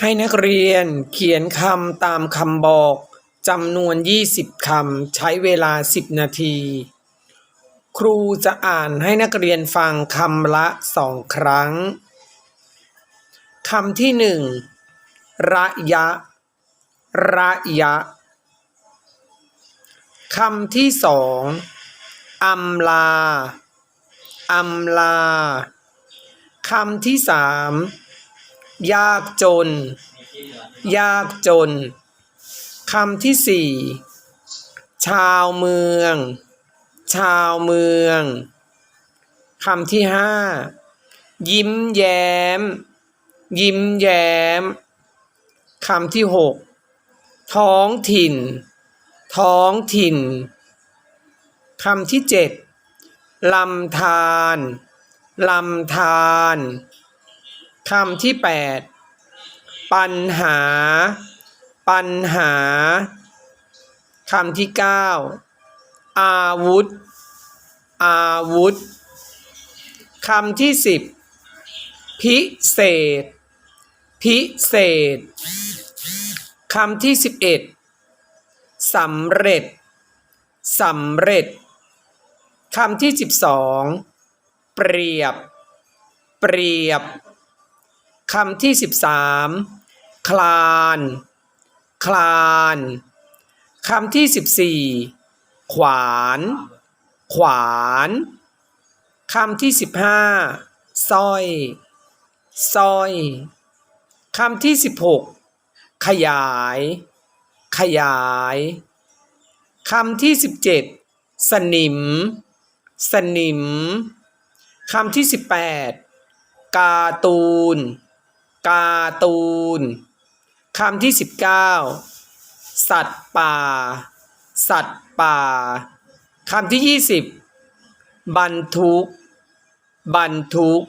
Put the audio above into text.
ให้นักเรียนเขียนคำตามคำบอกจำนวน 20 คำ ใช้เวลา 10 นาที ครูจะอ่านให้นักเรียนฟังคำละสองครั้งคำที่หนึ่งระยะ ระยะคำที่สองอำลา อำลาคำที่สาม ยากจน ยากจนคำที่สี่ชาวเมือง ชาวเมืองคำที่ห้ายิ้มแย้ม ยิ้มแย้มคำที่หกท้องถิ่น ท้องถิ่นคำที่เจ็ดลำธารลำธาร คำที่แปดปัญหา ปัญหา คำที่เก้าอาวุธ อาวุธ คำที่สิบพิเศษ พิเศษ คำที่สิบเอ็ดสำเร็จสำเร็จ คำที่สิบสองเปรียบ เปรียบ คำที่สิบสามคลาน คลานคำที่สิบสี่ขวาน ขวานคำที่สิบห้าสร้อยสร้อยคำที่สิบหกขยาย ขยายคำที่สิบเจ็ดสนิม สนิมคำที่สิบแปดการ์ตูน การ์ตูนคำที่สิบเก้าสัตว์ป่า สัตว์ป่าคำที่ยี่สิบบรรทุก บรรทุก